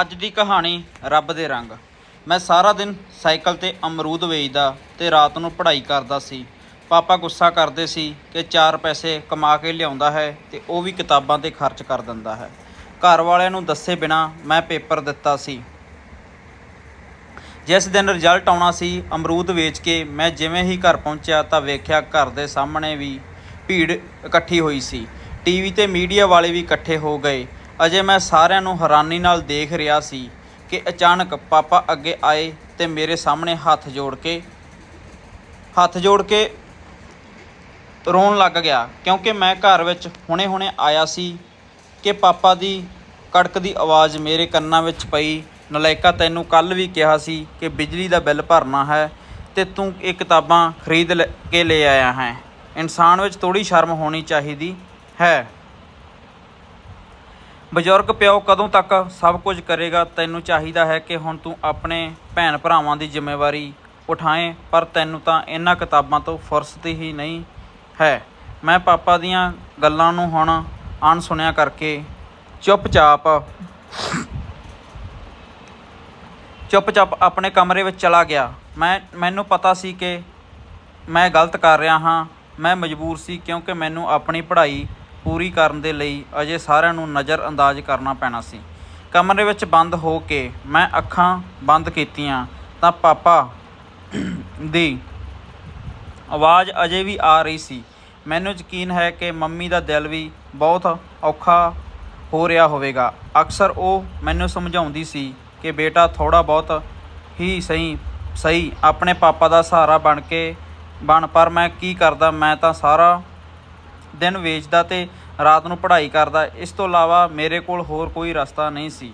ਅੱਜ ਦੀ ਕਹਾਣੀ ਰੱਬ ਦੇ ਰੰਗ। ਮੈਂ ਸਾਰਾ ਦਿਨ ਸਾਈਕਲ ਤੇ ਅਮਰੂਦ ਵੇਚਦਾ ਤੇ ਰਾਤ ਨੂੰ ਪੜ੍ਹਾਈ ਕਰਦਾ ਸੀ। ਪਾਪਾ ਗੁੱਸਾ ਕਰਦੇ ਸੀ ਕਿ ਚਾਰ ਪੈਸੇ ਕਮਾ ਕੇ ਲਿਆਉਂਦਾ ਹੈ ਤੇ ਉਹ ਵੀ ਕਿਤਾਬਾਂ ਤੇ ਖਰਚ ਕਰ ਦਿੰਦਾ ਹੈ। ਘਰ ਵਾਲਿਆਂ ਨੂੰ ਦੱਸੇ ਬਿਨਾ ਮੈਂ ਪੇਪਰ ਦਿੱਤਾ ਸੀ। ਜਿਸ ਦਿਨ ਰਿਜ਼ਲਟ ਆਉਣਾ ਸੀ, ਅਮਰੂਦ ਵੇਚ ਕੇ ਮੈਂ ਜਿਵੇਂ ਹੀ ਘਰ ਪਹੁੰਚਿਆ ਤਾਂ ਵੇਖਿਆ ਘਰ ਦੇ ਸਾਹਮਣੇ ਵੀ ਭੀੜ ਇਕੱਠੀ ਹੋਈ ਸੀ। ਟੀਵੀ ਤੇ ਮੀਡੀਆ ਵਾਲੇ ਵੀ ਇਕੱਠੇ ਹੋ ਗਏ। ਅਜੇ ਮੈਂ ਸਾਰਿਆਂ ਨੂੰ ਹੈਰਾਨੀ ਨਾਲ ਦੇਖ ਰਿਹਾ ਸੀ ਕਿ ਅਚਾਨਕ ਪਾਪਾ ਅੱਗੇ ਆਏ ਤੇ ਮੇਰੇ ਸਾਹਮਣੇ ਹੱਥ ਜੋੜ ਕੇ, ਹੱਥ ਜੋੜ ਕੇ ਰੋਣ ਲੱਗ ਗਿਆ, ਕਿਉਂਕਿ ਮੈਂ ਘਰ ਵਿੱਚ ਹੁਣੇ-ਹੁਣੇ ਆਇਆ ਸੀ ਕਿ ਪਾਪਾ ਦੀ ਕੜਕਦੀ ਆਵਾਜ਼ ਮੇਰੇ ਕੰਨਾਂ ਵਿੱਚ ਪਈ। ਨਲਾਇਕਾ ਤੈਨੂੰ ਕੱਲ ਵੀ ਕਿਹਾ ਸੀ ਕਿ ਬਿਜਲੀ ਦਾ ਬਿੱਲ ਭਰਨਾ ਹੈ ਤੇ ਤੂੰ ਇਹ ਕਿਤਾਬਾਂ ਖਰੀਦ ਲੈ- ਕੇ ਲੈ ਆਇਆ ਹੈ। ਇਨਸਾਨ ਵਿੱਚ ਥੋੜੀ ਸ਼ਰਮ ਹੋਣੀ ਚਾਹੀਦੀ ਹੈ। ਬਜ਼ੁਰਗ ਪਿਓ ਕਦੋਂ ਤੱਕ ਸਭ ਕੁਝ ਕਰੇਗਾ? ਤੈਨੂੰ ਚਾਹੀਦਾ ਹੈ ਕਿ ਹੁਣ ਤੂੰ ਆਪਣੇ ਭੈਣ ਭਰਾਵਾਂ ਦੀ ਜ਼ਿੰਮੇਵਾਰੀ ਉਠਾਏ, ਪਰ ਤੈਨੂੰ ਤਾਂ ਇਹਨਾਂ ਕਿਤਾਬਾਂ ਤੋਂ ਫੁਰਸਤ ਹੀ ਨਹੀਂ ਹੈ। ਮੈਂ ਪਾਪਾ ਦੀਆਂ ਗੱਲਾਂ ਨੂੰ ਹੁਣ ਅਣਸੁਣਿਆ ਕਰਕੇ ਚੁੱਪਚਾਪ ਚੁੱਪਚਾਪ ਆਪਣੇ ਕਮਰੇ ਵਿੱਚ ਚਲਾ ਗਿਆ। ਮੈਂ, ਮੈਨੂੰ ਪਤਾ ਸੀ ਕਿ ਮੈਂ ਗਲਤ ਕਰ ਰਿਹਾ ਹਾਂ। ਮੈਂ ਮਜਬੂਰ ਸੀ ਕਿਉਂਕਿ ਮੈਨੂੰ ਆਪਣੀ ਪੜ੍ਹਾਈ ਪੂਰੀ ਕਰਨ ਦੇ ਲਈ ਅਜੇ ਸਾਰਿਆਂ ਨੂੰ ਨਜ਼ਰ ਅੰਦਾਜ਼ ਕਰਨਾ ਪੈਣਾ ਸੀ। ਕਮਰੇ ਵਿੱਚ ਬੰਦ ਹੋ ਕੇ ਮੈਂ ਅੱਖਾਂ ਬੰਦ ਕੀਤੀਆਂ ਤਾਂ ਪਾਪਾ ਦੀ ਆਵਾਜ਼ ਅਜੇ ਵੀ ਆ ਰਹੀ ਸੀ। ਮੈਨੂੰ ਯਕੀਨ ਹੈ ਕਿ ਮੰਮੀ ਦਾ ਦਿਲ ਵੀ ਬਹੁਤ ਔਖਾ ਹੋ ਰਿਹਾ ਹੋਵੇਗਾ। ਅਕਸਰ ਉਹ ਮੈਨੂੰ ਸਮਝਾਉਂਦੀ ਸੀ ਕਿ ਬੇਟਾ ਥੋੜਾ ਬਹੁਤ ਹੀ ਸਹੀ ਸਹੀ ਆਪਣੇ ਪਾਪਾ ਦਾ ਸਹਾਰਾ ਬਣ ਕੇ ਬਣ, ਪਰ ਮੈਂ ਕੀ ਕਰਦਾ, ਮੈਂ ਤਾਂ ਸਾਰਾ ਦਿਨ ਵੇਚਦਾ ਤੇ ਰਾਤ ਨੂੰ ਪੜ੍ਹਾਈ ਕਰਦਾ, ਇਸ ਤੋਂ ਇਲਾਵਾ ਮੇਰੇ ਕੋਲ ਹੋਰ ਕੋਈ ਰਸਤਾ ਨਹੀਂ ਸੀ।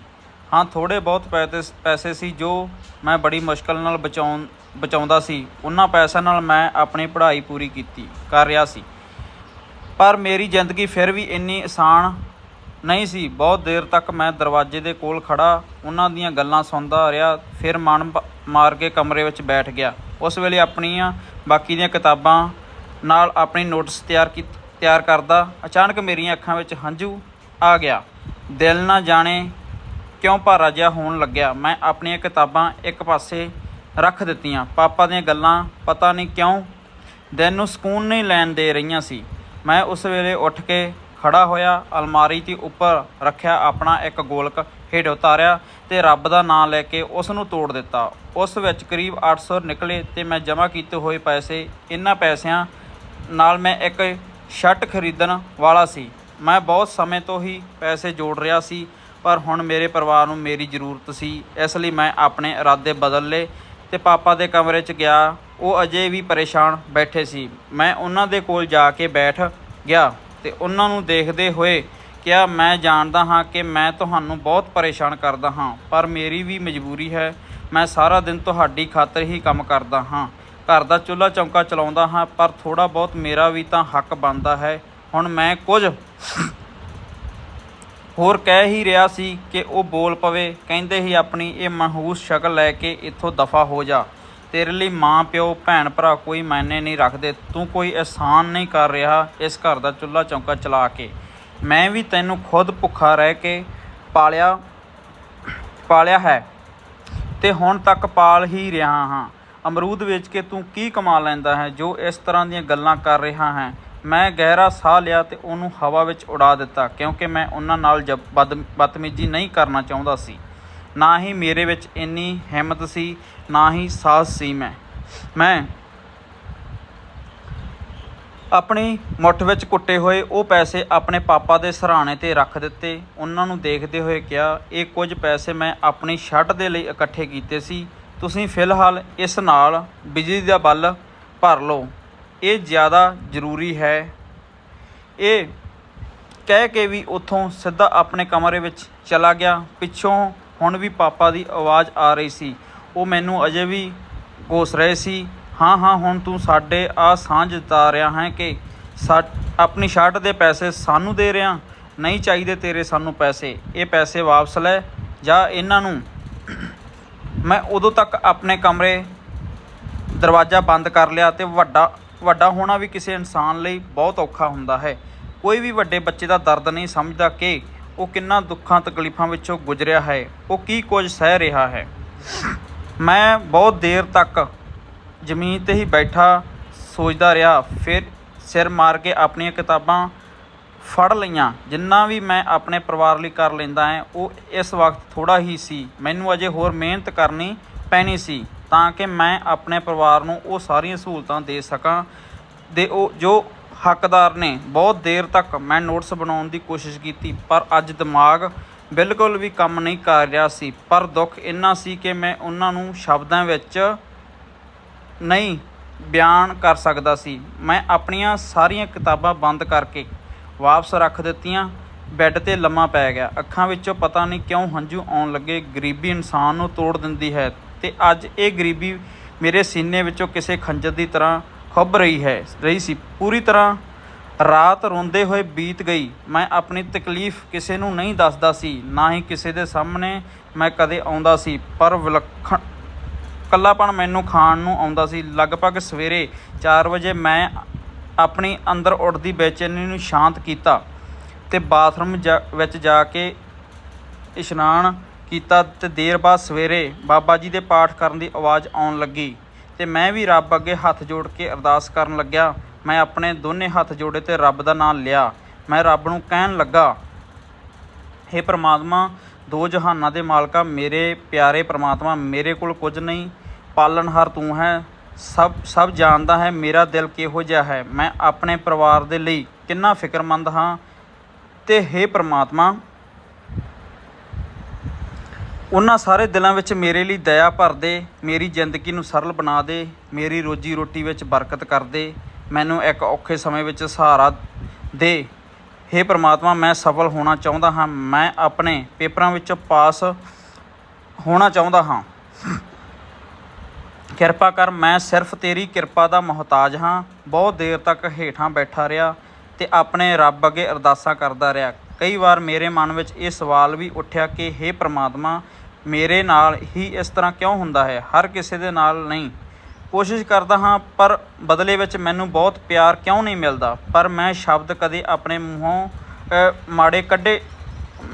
ਹਾਂ ਥੋੜੇ ਬਹੁਤ ਪੈਸੇ ਪੈਸੇ ਸੀ ਜੋ ਮੈਂ ਬੜੀ ਮੁਸ਼ਕਲ ਨਾਲ ਬਚਾਉਣ, ਬਚਾਉਂਦਾ ਸੀ। ਉਹਨਾਂ ਪੈਸਿਆਂ ਨਾਲ ਮੈਂ ਆਪਣੀ ਪੜ੍ਹਾਈ ਪੂਰੀ ਕੀਤੀ, ਕਰ ਰਿਹਾ ਸੀ। ਪਰ ਮੇਰੀ ਜ਼ਿੰਦਗੀ ਫਿਰ ਵੀ ਇੰਨੀ ਆਸਾਨ ਨਹੀਂ ਸੀ। ਬਹੁਤ ਦੇਰ ਤੱਕ ਮੈਂ ਦਰਵਾਜ਼ੇ ਦੇ ਕੋਲ ਖੜਾ ਉਹਨਾਂ ਦੀਆਂ ਗੱਲਾਂ ਸੁਣਦਾ ਰਿਹਾ, ਫਿਰ ਮਨ ਮਾਰ ਕੇ ਕਮਰੇ ਵਿੱਚ ਬੈਠ ਗਿਆ। ਉਸ ਵੇਲੇ ਆਪਣੀਆਂ ਬਾਕੀ ਦੀਆਂ ਕਿਤਾਬਾਂ ਨਾਲ ਆਪਣੀ ਨੋਟਿਸ ਤਿਆਰ ਕੀ ਤਿਆਰ ਕਰਦਾ, ਅਚਾਨਕ ਮੇਰੀਆਂ ਅੱਖਾਂ ਵਿੱਚ ਹੰਝੂ ਆ ਗਿਆ। ਦਿਲ ਨਾ ਜਾਣੇ ਕਿਉਂ ਭਾਰਾ ਜਿਹਾ ਹੋਣ ਲੱਗਿਆ। ਮੈਂ ਆਪਣੀਆਂ ਕਿਤਾਬਾਂ ਇੱਕ ਪਾਸੇ ਰੱਖ ਦਿੱਤੀਆਂ। ਪਾਪਾ ਦੀਆਂ ਗੱਲਾਂ ਪਤਾ ਨਹੀਂ ਕਿਉਂ ਦਿਲ ਨੂੰ ਸਕੂਨ ਨਹੀਂ ਲੈਣ ਦੇ ਰਹੀਆਂ ਸੀ। ਮੈਂ ਉਸ ਵੇਲੇ ਉੱਠ ਕੇ ਖੜਾ ਹੋਇਆ, ਅਲਮਾਰੀ ਦੇ ਉੱਪਰ ਰੱਖਿਆ ਆਪਣਾ ਇੱਕ ਗੋਲਕ ਹੇਠ ਉਤਾਰਿਆ ਤੇ ਰੱਬ ਦਾ ਨਾਮ ਲੈ ਕੇ ਉਸ ਨੂੰ ਤੋੜ ਦਿੱਤਾ। ਉਸ ਵਿੱਚ ਕਰੀਬ 800 ਨਿਕਲੇ ਤੇ ਮੈਂ ਜਮ੍ਹਾਂ ਕੀਤੇ ਹੋਏ ਪੈਸੇ ਇਹਨਾਂ ਪੈਸਿਆਂ ਨਾਲ ਮੈਂ ਇੱਕ ਸ਼ਰਟ ਖਰੀਦਣ ਵਾਲਾ ਸੀ। ਮੈਂ ਬਹੁਤ ਸਮੇਂ ਤੋਂ ਹੀ ਪੈਸੇ ਜੋੜ ਰਿਹਾ ਸੀ, ਪਰ ਹੁਣ ਮੇਰੇ ਪਰਿਵਾਰ ਨੂੰ ਮੇਰੀ ਜ਼ਰੂਰਤ ਸੀ। ਇਸ ਲਈ ਮੈਂ ਆਪਣੇ ਇਰਾਦੇ ਬਦਲ ਲਏ ਤੇ ਪਾਪਾ ਦੇ ਕਮਰੇ 'ਚ ਗਿਆ। ਉਹ ਅਜੇ ਵੀ ਪਰੇਸ਼ਾਨ ਬੈਠੇ ਸੀ। ਮੈਂ ਉਹਨਾਂ ਦੇ ਕੋਲ ਜਾ ਕੇ ਬੈਠ ਗਿਆ ਤੇ ਉਹਨਾਂ ਨੂੰ ਦੇਖਦੇ ਹੋਏ ਕਿਹਾ, ਮੈਂ ਜਾਣਦਾ ਹਾਂ ਕਿ ਮੈਂ ਤੁਹਾਨੂੰ ਬਹੁਤ ਪਰੇਸ਼ਾਨ ਕਰਦਾ ਹਾਂ, ਪਰ ਮੇਰੀ ਵੀ ਮਜਬੂਰੀ ਹੈ। ਮੈਂ ਸਾਰਾ ਦਿਨ ਤੁਹਾਡੀ ਖਾਤਰ ਹੀ ਕੰਮ ਕਰਦਾ ਹਾਂ। ਘਰ ਦਾ ਚੁੱਲ੍ਹਾ ਚੌਂਕਾ ਚਲਾਉਂਦਾ ਹਾਂ, ਪਰ ਥੋੜਾ ਬਹੁਤ ਮੇਰਾ ਵੀ ਤਾਂ ਹੱਕ ਬਣਦਾ ਹੈ। ਹੁਣ ਮੈਂ ਕੁਝ ਹੋਰ ਕਹਿ ਹੀ ਰਿਹਾ ਸੀ ਕਿ ਉਹ ਬੋਲ ਪਵੇ, ਕਹਿੰਦੇ ਹੀ ਆਪਣੀ ਇਹ ਮਹੂਸ ਸ਼ਕਲ ਲੈ ਕੇ ਇੱਥੋਂ ਦਫਾ ਹੋ ਜਾ। ਤੇਰੇ ਲਈ ਮਾਂ, ਪਿਓ, ਭੈਣ, ਭਰਾ ਕੋਈ ਮਾਇਨੇ ਨਹੀਂ ਰੱਖਦੇ। ਤੂੰ ਕੋਈ ਅਹਿਸਾਨ ਨਹੀਂ ਕਰ ਰਿਹਾ ਇਸ ਘਰ ਦਾ ਚੁੱਲ੍ਹਾ ਚੌਂਕਾ ਚਲਾ ਕੇ। ਮੈਂ ਵੀ ਤੈਨੂੰ ਖੁਦ ਭੁੱਖਾ ਰਹਿ ਕੇ ਪਾਲਿਆ ਪਾਲਿਆ ਹੈ ਤੇ ਹੁਣ ਤੱਕ ਪਾਲ ਹੀ ਰਿਹਾ ਹਾਂ। ਅਮਰੂਦ ਵੇਚ ਕੇ ਤੂੰ ਕੀ ਕਮਾ ਲੈਂਦਾ ਹੈ, ਜੋ ਇਸ ਤਰ੍ਹਾਂ ਦੀਆਂ ਗੱਲਾਂ ਕਰ ਰਿਹਾ ਹੈ? ਮੈਂ ਗਹਿਰਾ ਸਾਹ ਲਿਆ ਤੇ ਉਹਨੂੰ ਹਵਾ ਵਿੱਚ ਉਡਾ ਦਿੱਤਾ, ਕਿਉਂਕਿ ਮੈਂ ਉਹਨਾਂ ਨਾਲ ਜਬ- ਬਦ- ਬਦਤਮੀਜ਼ੀ ਨਹੀਂ ਕਰਨਾ ਚਾਹੁੰਦਾ ਸੀ। ਨਾ ਹੀ ਮੇਰੇ ਵਿੱਚ ਇੰਨੀ ਹਿੰਮਤ ਸੀ, ਨਾ ਹੀ ਸਾਹਸ ਸੀ ਮੈਂ। ਮੈਂ ਆਪਣੀ ਮੁੱਠ ਵਿੱਚ ਕੁੱਟੇ ਹੋਏ ਉਹ ਪੈਸੇ ਆਪਣੇ ਪਾਪਾ ਦੇ ਸਰਾਣੇ ਤੇ ਰੱਖ ਦਿੱਤੇ। ਉਹਨਾਂ ਨੂੰ ਦੇਖਦੇ ਹੋਏ ਕਿਹਾ, ਇਹ ਕੁਝ ਪੈਸੇ ਮੈਂ ਆਪਣੀ ਸ਼ਰਟ ਦੇ ਲਈ ਇਕੱਠੇ ਕੀਤੇ ਸੀ। ਤੁਸੀਂ ਫਿਲਹਾਲ ਇਸ ਨਾਲ ਬਿਜਲੀ ਦਾ ਬਿੱਲ ਭਰ ਲਓ। ਇਹ ਜ਼ਿਆਦਾ ਜ਼ਰੂਰੀ ਹੈ। ਇਹ ਕਹਿ ਕੇ ਵੀ ਉੱਥੋਂ ਸਿੱਧਾ ਆਪਣੇ ਕਮਰੇ ਵਿੱਚ ਚਲਾ ਗਿਆ। ਪਿੱਛੋਂ ਹੁਣ ਵੀ ਪਾਪਾ ਦੀ ਆਵਾਜ਼ ਆ ਰਹੀ ਸੀ। ਉਹ ਮੈਨੂੰ ਅਜੇ ਵੀ ਕੋਸ ਰਹੇ ਸੀ। ਹਾਂ ਹਾਂ, ਹੁਣ ਤੂੰ ਸਾਡੇ ਆ ਸਾਂਝ ਜਤਾ ਰਿਹਾ ਹੈ ਕਿ ਸਾ ਆਪਣੀ ਸ਼ਰਟ ਦੇ ਪੈਸੇ ਸਾਨੂੰ ਦੇ ਰਿਹਾ। ਨਹੀਂ ਚਾਹੀਦੇ ਤੇਰੇ ਸਾਨੂੰ ਪੈਸੇ। ਇਹ ਪੈਸੇ ਵਾਪਸ ਲੈ। ਜਾਂ ਇਹਨਾਂ ਨੂੰ ਮੈਂ ਉਦੋਂ ਤੱਕ ਆਪਣੇ ਕਮਰੇ, ਦਰਵਾਜ਼ਾ ਬੰਦ ਕਰ ਲਿਆ ਤੇ ਵੱਡਾ ਵੱਡਾ ਹੋਣਾ ਵੀ ਕਿਸੇ ਇਨਸਾਨ ਲਈ ਬਹੁਤ ਔਖਾ ਹੁੰਦਾ ਹੈ। ਕੋਈ ਵੀ ਵੱਡੇ ਬੱਚੇ ਦਾ ਦਰਦ ਨਹੀਂ ਸਮਝਦਾ ਕਿ ਉਹ ਕਿੰਨਾ ਦੁੱਖਾਂ, ਤਕਲੀਫਾਂ ਵਿੱਚੋਂ ਗੁਜ਼ਰਿਆ ਹੈ। ਉਹ ਕੀ ਕੁਝ ਸਹਿ ਰਿਹਾ ਹੈ। ਮੈਂ ਬਹੁਤ ਦੇਰ ਤੱਕ ਜ਼ਮੀਨ ਤੇ ਹੀ ਬੈਠਾ ਸੋਚਦਾ ਰਿਹਾ, ਫਿਰ ਸਿਰ ਮਾਰ ਕੇ ਆਪਣੀਆਂ ਕਿਤਾਬਾਂ ਫੜ ਲਈਆਂ। ਜਿੰਨਾ ਵੀ ਮੈਂ ਆਪਣੇ ਪਰਿਵਾਰ ਲਈ ਕਰ ਲੈਂਦਾ ਹਾਂ, ਉਹ ਇਸ ਵਕਤ ਥੋੜਾ ਹੀ ਸੀ। ਮੈਨੂੰ ਅਜੇ ਹੋਰ ਮਿਹਨਤ ਕਰਨੀ ਪੈਣੀ ਸੀ ਤਾਂ ਕਿ ਮੈਂ ਆਪਣੇ ਪਰਿਵਾਰ ਨੂੰ ਉਹ ਸਾਰੀਆਂ ਸਹੂਲਤਾਂ ਦੇ ਸਕਾਂ। ਦੇ ਉਹ, ਜੋ ਹੱਕਦਾਰ ਨੇ, ਬਹੁਤ ਦੇਰ ਤੱਕ ਮੈਂ ਨੋਟਸ ਬਣਾਉਣ ਦੀ ਕੋਸ਼ਿਸ਼ ਕੀਤੀ, ਪਰ ਅੱਜ ਦਿਮਾਗ ਬਿਲਕੁਲ ਵੀ ਕੰਮ ਨਹੀਂ ਕਰ ਰਿਹਾ ਸੀ। ਪਰ ਦੁੱਖ ਇੰਨਾ ਸੀ ਕਿ ਮੈਂ ਉਹਨਾਂ ਨੂੰ ਸ਼ਬਦਾਂ ਵਿੱਚ ਨਹੀਂ ਬਿਆਨ ਕਰ ਸਕਦਾ ਸੀ। ਮੈਂ ਆਪਣੀਆਂ ਸਾਰੀਆਂ ਕਿਤਾਬਾਂ ਬੰਦ ਕਰਕੇ ਵਾਪਸ ਰੱਖ ਦਿੱਤੀਆਂ। ਬੈੱਡ ਤੇ ਲੰਮਾ ਪੈ ਗਿਆ। ਅੱਖਾਂ ਵਿੱਚੋਂ ਪਤਾ ਨਹੀਂ ਕਿਉਂ ਹੰਝੂ ਆਉਣ ਲੱਗੇ। ਗਰੀਬੀ ਇਨਸਾਨ ਨੂੰ ਤੋੜ ਦਿੰਦੀ ਹੈ ਤੇ ਅੱਜ ਇਹ ਗਰੀਬੀ ਮੇਰੇ ਸੀਨੇ ਵਿੱਚੋਂ ਕਿਸੇ ਖੰਜਰ ਦੀ ਤਰ੍ਹਾਂ ਖੁੱਭ ਰਹੀ ਹੈ, ਰਹੀ ਸੀ। ਪੂਰੀ ਤਰ੍ਹਾਂ ਰਾਤ ਰੋਂਦੇ ਹੋਏ ਬੀਤ ਗਈ। ਮੈਂ ਆਪਣੀ ਤਕਲੀਫ ਕਿਸੇ ਨੂੰ ਨਹੀਂ ਦੱਸਦਾ ਸੀ, ਨਾ ਹੀ ਕਿਸੇ ਦੇ ਸਾਹਮਣੇ ਮੈਂ ਕਦੇ ਆਉਂਦਾ ਸੀ। ਪਰ ਵਿਲੱਖਣ ਕੱਲਾਪਣ ਮੈਨੂੰ ਖਾਣ ਨੂੰ ਆਉਂਦਾ ਸੀ। ਲਗਭਗ ਸਵੇਰੇ 4 ਵਜੇ ਮੈਂ ਆਪਣੀ ਅੰਦਰ ਉੱਠਦੀ ਬੇਚੈਨੀ ਨੂੰ ਸ਼ਾਂਤ ਕੀਤਾ ਤੇ ਬਾਥਰੂਮ ਜਾ- ਵਿੱਚ ਜਾ ਕੇ ਇਸ਼ਨਾਨ ਕੀਤਾ ਤੇ ਦੇਰ ਬਾਅਦ ਸਵੇਰੇ ਬਾਬਾ ਜੀ ਦੇ ਪਾਠ ਕਰਨ ਦੀ ਆਵਾਜ਼ ਆਉਣ ਲੱਗੀ ਤੇ ਮੈਂ ਵੀ ਰੱਬ ਅੱਗੇ ਹੱਥ ਜੋੜ ਕੇ ਅਰਦਾਸ ਕਰਨ ਲੱਗਿਆ। ਮੈਂ ਆਪਣੇ ਦੋਨੇ ਹੱਥ ਜੋੜੇ ਤੇ ਰੱਬ ਦਾ ਨਾਮ ਲਿਆ। ਮੈਂ ਰੱਬ ਨੂੰ ਕਹਿਣ ਲੱਗਾ, ਹੇ ਪ੍ਰਮਾਤਮਾ, ਦੋ ਜਹਾਨਾਂ ਦੇ ਮਾਲਕਾ ਮੇਰੇ ਪਿਆਰੇ ਪ੍ਰਮਾਤਮਾ, ਮੇਰੇ ਕੋਲ ਕੁਝ ਨਹੀਂ, ਪਾਲਣਹਾਰ ਤੂੰ ਹੈ। ਸਭ ਸਭ ਜਾਣਦਾ ਹੈ, ਮੇਰਾ ਦਿਲ ਕਿਹੋ ਜਿਹਾ ਹੈ। ਮੈਂ ਆਪਣੇ ਪਰਿਵਾਰ ਦੇ ਲਈ ਕਿੰਨਾ ਫਿਕਰਮੰਦ ਹਾਂ ਤੇ ਹੇ ਪ੍ਰਮਾਤਮਾ, ਉਹਨਾਂ ਸਾਰੇ ਦਿਲਾਂ ਵਿੱਚ ਮੇਰੇ ਲਈ ਦਇਆ ਭਰ ਦੇ, ਮੇਰੀ ਜ਼ਿੰਦਗੀ ਨੂੰ ਸਰਲ ਬਣਾ ਦੇ, ਮੇਰੀ ਰੋਜੀ ਰੋਟੀ ਵਿੱਚ ਬਰਕਤ ਕਰ ਦੇ, ਮੈਨੂੰ ਇੱਕ ਔਖੇ ਸਮੇਂ ਵਿੱਚ ਸਹਾਰਾ ਦੇ। ਹੇ ਪ੍ਰਮਾਤਮਾ, ਮੈਂ ਸਫਲ ਹੋਣਾ ਚਾਹੁੰਦਾ ਹਾਂ, ਮੈਂ ਆਪਣੇ ਪੇਪਰਾਂ ਵਿੱਚ ਪਾਸ ਹੋਣਾ ਚਾਹੁੰਦਾ ਹਾਂ। ਕਿਰਪਾ ਕਰ, ਮੈਂ ਸਿਰਫ ਤੇਰੀ ਕਿਰਪਾ ਦਾ ਮੁਹਤਾਜ ਹਾਂ। ਬਹੁਤ ਦੇਰ ਤੱਕ ਹੇਠਾਂ ਬੈਠਾ ਰਿਹਾ ਤੇ ਆਪਣੇ ਰੱਬ ਅੱਗੇ ਅਰਦਾਸਾਂ ਕਰਦਾ ਰਿਹਾ। ਕਈ ਵਾਰ ਮੇਰੇ ਮਨ ਵਿੱਚ ਇਹ ਸਵਾਲ ਵੀ ਉੱਠਿਆ ਕਿ हे ਪ੍ਰਮਾਤਮਾ, ਮੇਰੇ ਨਾਲ ਹੀ ਇਸ ਤਰ੍ਹਾਂ ਕਿਉਂ ਹੁੰਦਾ ਹੈ? ਹਰ ਕਿਸੇ ਦੇ ਨਾਲ ਨਹੀਂ। ਕੋਸ਼ਿਸ਼ ਕਰਦਾ ਹਾਂ, ਪਰ ਬਦਲੇ ਵਿੱਚ ਮੈਨੂੰ ਬਹੁਤ ਪਿਆਰ ਕਿਉਂ ਨਹੀਂ ਮਿਲਦਾ? ਪਰ ਮੈਂ ਸ਼ਬਦ ਕਦੇ ਆਪਣੇ ਮੂੰਹੋਂ ਮਾੜੇ ਕੱਢੇ,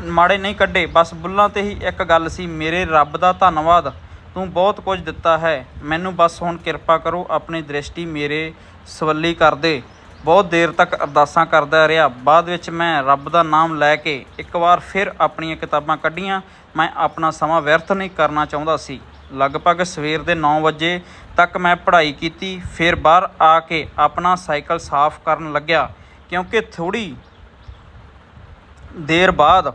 ਮਾੜੇ ਨਹੀਂ ਕੱਢੇ। ਬਸ ਬੁੱਲਾਂ ਤੇ ਹੀ ਇੱਕ ਗੱਲ ਸੀ, ਮੇਰੇ ਰੱਬ ਦਾ ਧੰਨਵਾਦ। ਤੂੰ ਬਹੁਤ ਕੁਝ ਦਿੱਤਾ ਹੈ। ਮੈਨੂੰ ਬਸ ਹੁਣ ਕਿਰਪਾ ਕਰੋ, ਆਪਣੀ ਦ੍ਰਿਸ਼ਟੀ ਮੇਰੇ ਸਵੱਲੀ ਕਰ ਦੇ। ਬਹੁਤ ਦੇਰ ਤੱਕ ਅਰਦਾਸਾਂ ਕਰਦਾ ਰਿਹਾ। ਬਾਅਦ ਵਿੱਚ ਮੈਂ ਰੱਬ ਦਾ ਨਾਮ ਲੈ ਕੇ ਇੱਕ ਵਾਰ ਫਿਰ ਆਪਣੀਆਂ ਕਿਤਾਬਾਂ ਕੱਢੀਆਂ। ਮੈਂ ਆਪਣਾ ਸਮਾਂ ਵਿਅਰਥ ਨਹੀਂ ਕਰਨਾ ਚਾਹੁੰਦਾ ਸੀ। ਲਗਭਗ ਸਵੇਰ ਦੇ 9 ਵਜੇ ਤੱਕ ਮੈਂ ਪੜ੍ਹਾਈ ਕੀਤੀ। ਫਿਰ ਬਾਹਰ ਆ ਕੇ ਆਪਣਾ ਸਾਈਕਲ ਸਾਫ਼ ਕਰਨ ਲੱਗਿਆ। ਕਿਉਂਕਿ ਥੋੜੀ ਦੇਰ ਬਾਅਦ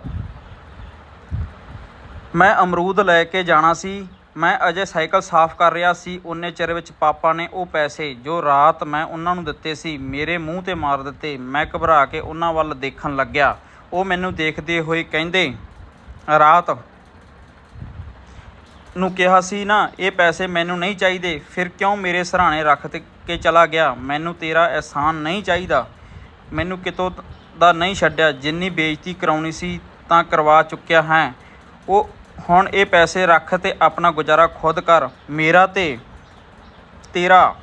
ਮੈਂ ਅਮਰੂਦ ਲੈ ਕੇ ਜਾਣਾ ਸੀ। ਮੈਂ ਅਜੇ ਸਾਈਕਲ ਸਾਫ਼ ਕਰ ਰਿਹਾ ਸੀ ਉਨੇ ਚਿਰ ਵਿੱਚ ਪਾਪਾ ਨੇ ਉਹ ਪੈਸੇ ਜੋ ਰਾਤ ਮੈਂ ਉਹਨਾਂ ਨੂੰ ਦਿੱਤੇ ਸੀ, ਮੇਰੇ ਮੂੰਹ ਤੇ ਮਾਰ ਦਿੱਤੇ। ਮੈਂ ਘਬਰਾ ਕੇ ਉਹਨਾਂ ਵੱਲ ਦੇਖਣ ਲੱਗਿਆ। ਉਹ ਮੈਨੂੰ ਦੇਖਦੇ ਹੋਏ ਕਹਿੰਦੇ, ਰਾਤ ਨੂੰ ਕਿਹਾ ਸੀ ਨਾ, ਇਹ ਪੈਸੇ ਮੈਨੂੰ ਨਹੀਂ ਚਾਹੀਦੇ। ਫਿਰ ਕਿਉਂ ਮੇਰੇ ਸਰਾਣੇ ਰੱਖ ਕੇ ਚਲਾ ਗਿਆ? ਮੈਨੂੰ ਤੇਰਾ ਅਹਿਸਾਨ ਨਹੀਂ ਚਾਹੀਦਾ। ਮੈਨੂੰ ਕਿਤੋਂ ਦਾ ਨਹੀਂ ਛੱਡਿਆ। ਜਿੰਨੀ ਬੇਇੱਜ਼ਤੀ ਕਰਾਉਣੀ ਸੀ ਤਾਂ ਕਰਵਾ ਚੁੱਕਿਆ ਹੈ। ਉਹ ਹੁਣ ਇਹ ਪੈਸੇ ਰੱਖ ਤੇ ਆਪਣਾ ਗੁਜ਼ਾਰਾ ਖੁਦ ਕਰ। ਮੇਰਾ ਤੇ ਤੇਰਾ।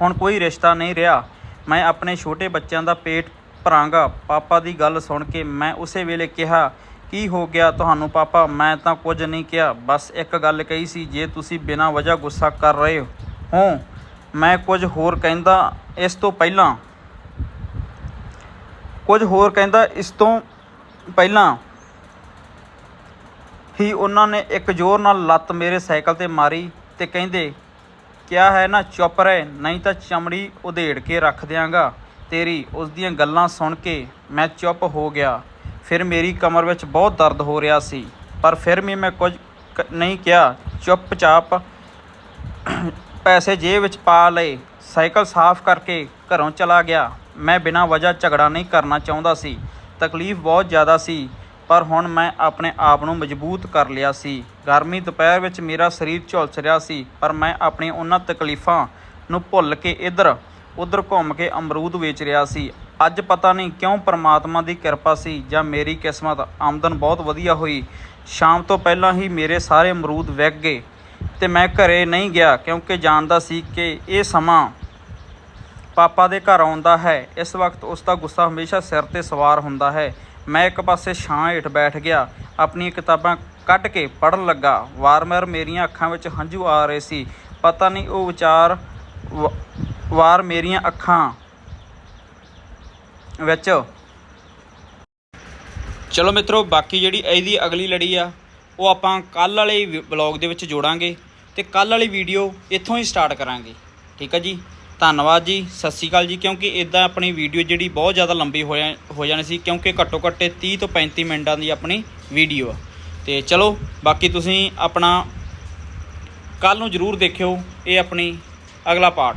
ਹੁਣ ਕੋਈ ਰਿਸ਼ਤਾ ਨਹੀਂ ਰਿਹਾ। ਮੈਂ ਆਪਣੇ ਛੋਟੇ ਬੱਚਿਆਂ ਦਾ ਪੇਟ ਭਰਾਂਗਾ। ਪਾਪਾ ਦੀ ਗੱਲ ਸੁਣ ਕੇ ਮੈਂ ਉਸੇ ਵੇਲੇ ਕਿਹਾ, ਕੀ ਹੋ ਗਿਆ ਤੁਹਾਨੂੰ ਪਾਪਾ? ਮੈਂ ਤਾਂ ਕੁਝ ਨਹੀਂ ਕਿਹਾ। ਬਸ ਇੱਕ ਗੱਲ ਕਹੀ ਸੀ, ਜੇ ਤੁਸੀਂ ਬਿਨਾਂ ਵਜ੍ਹਾ ਗੁੱਸਾ ਕਰ ਰਹੇ ਹੋ, ਮੈਂ ਕੁਝ ਹੋਰ ਕਹਿੰਦਾ ਇਸ ਤੋਂ ਪਹਿਲਾਂ। ਕੁਝ ਹੋਰ ਕਹਿੰਦਾ ਇਸ ਤੋਂ ਪਹਿਲਾਂ। ਹੀ ਉਹਨਾਂ ਨੇ ਇੱਕ ਜ਼ੋਰ ਨਾਲ ਲੱਤ ਮੇਰੇ ਸਾਈਕਲ ਤੇ ਮਾਰੀ ਤੇ ਕਹਿੰਦੇ, ਕਿਆ ਹੈ ਨਾ, ਚੁੱਪ ਰਹਿ, ਨਹੀਂ ਤਾਂ ਚਮੜੀ ਉਧੇੜ ਕੇ ਰੱਖ ਦਿਆਂਗਾ। ਤੇਰੀ ਉਸ ਦੀਆਂ ਗੱਲਾਂ ਸੁਣ ਕੇ ਮੈਂ ਚੁੱਪ ਹੋ ਗਿਆ। ਫਿਰ ਮੇਰੀ ਕਮਰ ਵਿੱਚ ਬਹੁਤ ਦਰਦ ਹੋ ਰਿਹਾ ਸੀ, ਪਰ ਫਿਰ ਵੀ ਮੈਂ ਕੁਝ ਕ- ਨਹੀਂ ਕਿਹਾ। ਚੁੱਪਚਾਪ ਪੈਸੇ ਜੇਬ ਵਿੱਚ ਪਾ ਲਏ, ਸਾਈਕਲ ਸਾਫ਼ ਕਰਕੇ ਘਰੋਂ ਚਲਾ ਗਿਆ। ਮੈਂ ਬਿਨਾਂ ਵਜ੍ਹਾ ਝਗੜਾ ਨਹੀਂ ਕਰਨਾ ਚਾਹੁੰਦਾ ਸੀ। ਤਕਲੀਫ ਬਹੁਤ ਜ਼ਿਆਦਾ ਸੀ। ਪਰ ਹੁਣ ਮੈਂ ਆਪਣੇ ਆਪ ਨੂੰ ਮਜ਼ਬੂਤ ਕਰ ਲਿਆ ਸੀ। ਗਰਮੀ ਦੁਪਹਿਰ ਵਿੱਚ ਮੇਰਾ ਸਰੀਰ ਝੁਲਸ ਰਿਹਾ ਸੀ, ਪਰ ਮੈਂ ਆਪਣੀ ਉਹਨਾਂ ਤਕਲੀਫਾਂ ਨੂੰ ਭੁੱਲ ਕੇ ਇੱਧਰ ਉੱਧਰ ਘੁੰਮ ਕੇ ਅਮਰੂਦ ਵੇਚ ਰਿਹਾ ਸੀ। ਅੱਜ ਪਤਾ ਨਹੀਂ ਕਿਉਂ ਪ੍ਰਮਾਤਮਾ ਦੀ ਕਿਰਪਾ ਸੀ ਜਾਂ ਮੇਰੀ ਕਿਸਮਤ ਆਮਦਨ ਬਹੁਤ ਵਧੀਆ ਹੋਈ। ਸ਼ਾਮ ਤੋਂ ਪਹਿਲਾਂ ਹੀ ਮੇਰੇ ਸਾਰੇ ਅਮਰੂਦ ਵਿਕ ਗਏ ਤੇ ਮੈਂ ਘਰੇ ਨਹੀਂ ਗਿਆ ਕਿਉਂਕਿ ਜਾਣਦਾ ਸੀ ਕਿ ਇਹ ਸਮਾਂ ਪਾਪਾ ਦੇ ਘਰ ਆਉਂਦਾ ਹੈ। ਇਸ ਵਕਤ ਉਸ ਦਾ ਗੁੱਸਾ ਹਮੇਸ਼ਾ ਸਿਰ ਤੇ ਸਵਾਰ ਹੁੰਦਾ ਹੈ। ਮੈਂ ਇੱਕ ਪਾਸੇ ਛਾਂ ਹੇਠ ਬੈਠ ਗਿਆ, ਆਪਣੀਆਂ ਕਿਤਾਬਾਂ ਕੱਢ ਕੇ ਪੜਨ ਲੱਗਾ। ਵਾਰ-ਵਾਰ ਮੇਰੀਆਂ ਅੱਖਾਂ ਵਿੱਚ ਹੰਝੂ ਆ ਰਹੇ ਸੀ। ਪਤਾ ਨਹੀਂ ਉਹ ਵਿਚਾਰ ਵਾਰ ਮੇਰੀਆਂ ਅੱਖਾਂ ਵਿੱਚ। ਚਲੋ ਮਿੱਤਰੋ, ਬਾਕੀ ਜਿਹੜੀ ਇਹਦੀ ਅਗਲੀ ਲੜੀ ਆ, ਉਹ ਆਪਾਂ ਕੱਲ ਵਾਲੇ ਵਲੌਗ ਦੇ ਵਿੱਚ ਜੋੜਾਂਗੇ ਤੇ ਕੱਲ ਵਾਲੀ ਵੀਡੀਓ ਇੱਥੋਂ ਹੀ ਸਟਾਰਟ ਕਰਾਂਗੇ। ਠੀਕ ਹੈ ਜੀ? ਧੰਨਵਾਦ ਜੀ, ਸਤਿ ਸ਼੍ਰੀ ਅਕਾਲ ਜੀ, ਕਿਉਂਕਿ ਇਦਾਂ ਆਪਣੀ ਵੀਡੀਓ ਜਿਹੜੀ ਬਹੁਤ ਜ਼ਿਆਦਾ ਲੰਬੀ ਹੋ ਜਾ ਹੋ ਜਾਣੀ ਸੀ, ਕਿਉਂਕਿ ਘੱਟੋ ਘੱਟ ਇਹ 30 ਤੋਂ 35 ਮਿੰਟਾਂ ਦੀ ਆਪਣੀ ਵੀਡੀਓ ਆ। ਤੇ ਚਲੋ, ਬਾਕੀ ਤੁਸੀਂ ਆਪਣਾ ਕੱਲ ਨੂੰ ਜਰੂਰ ਦੇਖਿਓ, ਇਹ ਆਪਣੀ ਅਗਲਾ ਪਾਰਟ